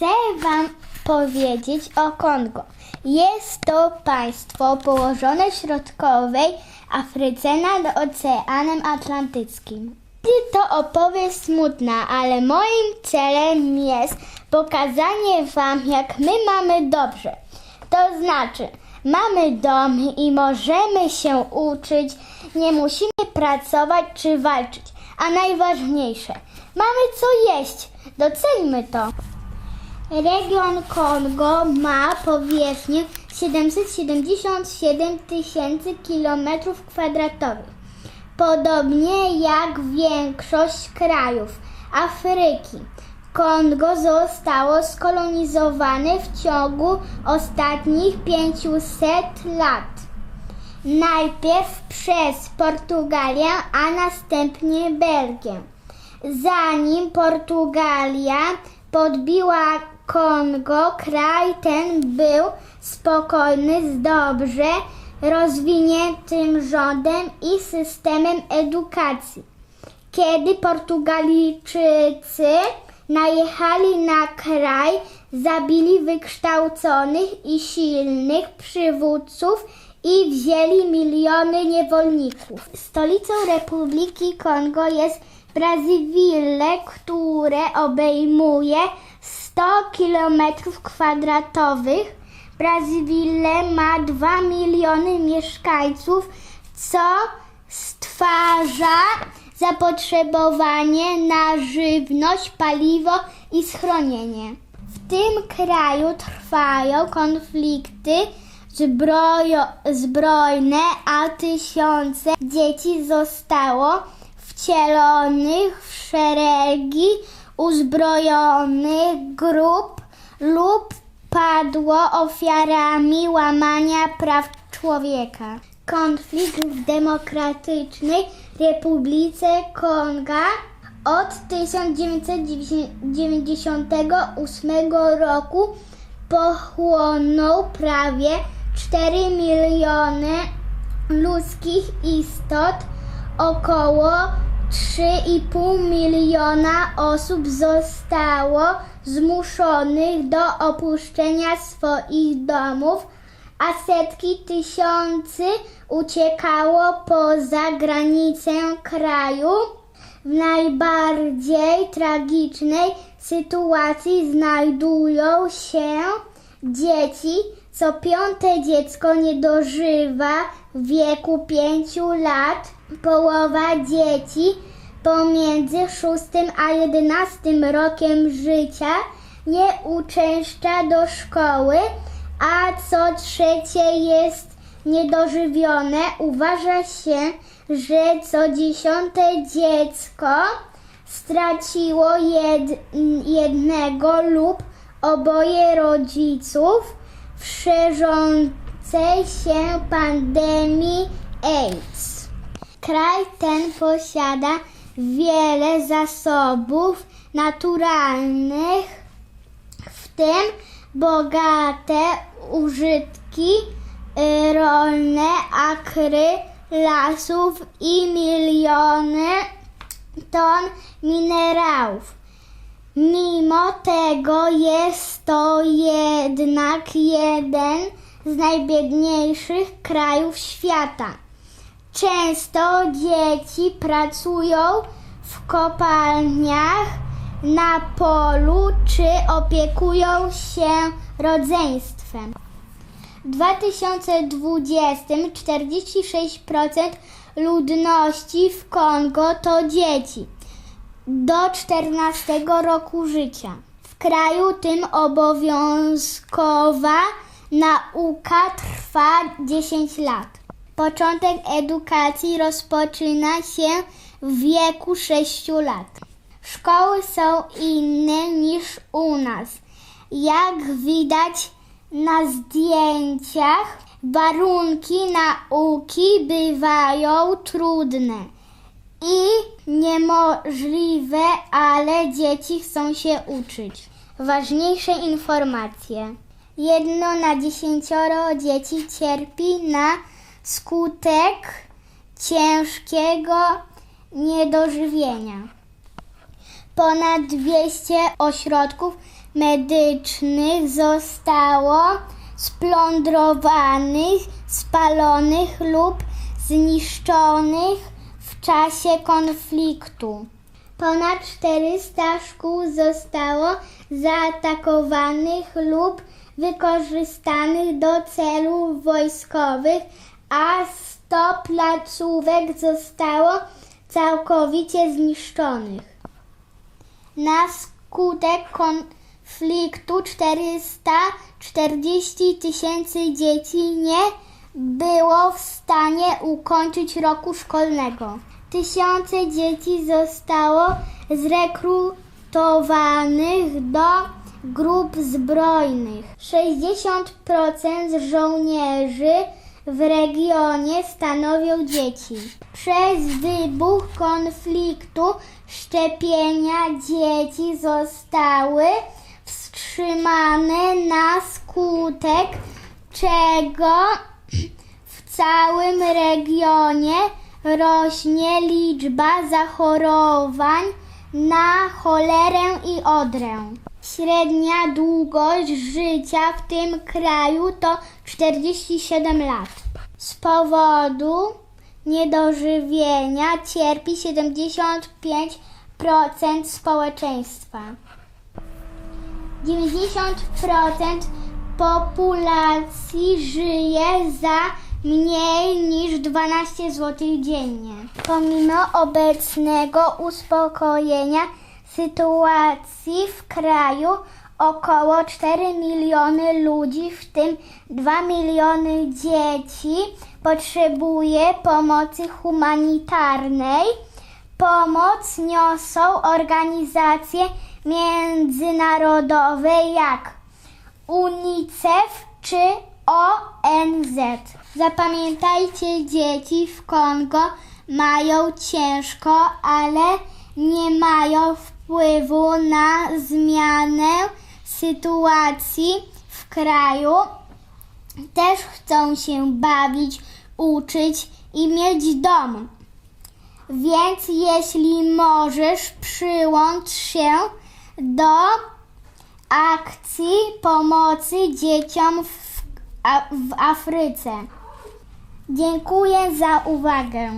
Chcę Wam powiedzieć o Kongo. Jest to państwo położone w środkowej Afryce nad Oceanem Atlantyckim. To opowieść smutna, ale moim celem jest pokazanie Wam, jak my mamy dobrze. To znaczy, mamy dom i możemy się uczyć, nie musimy pracować czy walczyć. A najważniejsze, mamy co jeść. Doceńmy to. Region Kongo ma powierzchnię 777 tysięcy kilometrów kwadratowych. Podobnie jak większość krajów Afryki, Kongo zostało skolonizowane w ciągu ostatnich 500 lat. Najpierw przez Portugalię, a następnie Belgię. Zanim Portugalia podbiła Kongo, kraj ten był spokojny z dobrze rozwiniętym rządem i systemem edukacji. Kiedy Portugalijczycy najechali na kraj, zabili wykształconych i silnych przywódców i wzięli miliony niewolników. Stolicą Republiki Kongo jest Brazzaville, które obejmuje 100 km kwadratowych. Brazzaville ma 2 miliony mieszkańców, co stwarza zapotrzebowanie na żywność, paliwo i schronienie. W tym kraju trwają konflikty zbrojo, zbrojne, a tysiące dzieci zostało wcielonych w szeregi uzbrojonych grup lub padło ofiarami łamania praw człowieka. Konflikt w Demokratycznej Republice Konga od 1998 roku pochłonął prawie 4 miliony ludzkich istot, około 3,5 miliona osób zostało zmuszonych do opuszczenia swoich domów, a setki tysięcy uciekało poza granicę kraju. W najbardziej tragicznej sytuacji znajdują się dzieci. Co piąte dziecko nie dożywa wieku 5 lat. Połowa dzieci pomiędzy 6 a 11 rokiem życia nie uczęszcza do szkoły, a co trzecie jest niedożywione. Uważa się, że co dziesiąte dziecko straciło jed, jednego lub oboje rodziców w szerzącej się pandemii AIDS. Kraj ten posiada wiele zasobów naturalnych, w tym bogate użytki y, rolne, akry lasów i miliony ton minerałów. Mimo tego jest to jednak jeden z najbiedniejszych krajów świata. Często dzieci pracują w kopalniach, na polu czy opiekują się rodzeństwem. W 2020 46% ludności w Kongo to dzieci do 14 roku życia. W kraju tym obowiązkowa nauka trwa 10 lat. Początek edukacji rozpoczyna się w wieku 6 lat. Szkoły są inne niż u nas. Jak widać na zdjęciach, warunki nauki bywają trudne i niemożliwe, ale dzieci chcą się uczyć. Ważniejsze informacje. Jedno na dziesięcioro dzieci cierpi na skutek ciężkiego niedożywienia. Ponad 200 ośrodków medycznych zostało splądrowanych, spalonych lub zniszczonych czasie konfliktu. Ponad 400 szkół zostało zaatakowanych lub wykorzystanych do celów wojskowych, a 100 placówek zostało całkowicie zniszczonych. Na skutek konfliktu 440 tysięcy dzieci nie było w stanie ukończyć roku szkolnego. Tysiące dzieci zostało zrekrutowanych do grup zbrojnych. 60% żołnierzy w regionie stanowią dzieci. Przez wybuch konfliktu szczepienia dzieci zostały wstrzymane na skutek czego w całym regionie rośnie liczba zachorowań na cholerę i odrę. Średnia długość życia w tym kraju to 47 lat. Z powodu niedożywienia cierpi 75% społeczeństwa. 90% populacji żyje za mniej niż 12 zł dziennie. Pomimo obecnego uspokojenia sytuacji w kraju, około 4 miliony ludzi, w tym 2 miliony dzieci, potrzebuje pomocy humanitarnej. Pomoc niosą organizacje międzynarodowe jak UNICEF czy ONZ. Zapamiętajcie, dzieci w Kongo mają ciężko, ale nie mają wpływu na zmianę sytuacji w kraju. Też chcą się bawić, uczyć i mieć dom. Więc jeśli możesz, przyłącz się do akcji pomocy dzieciom w, w Afryce. Dziękuję za uwagę.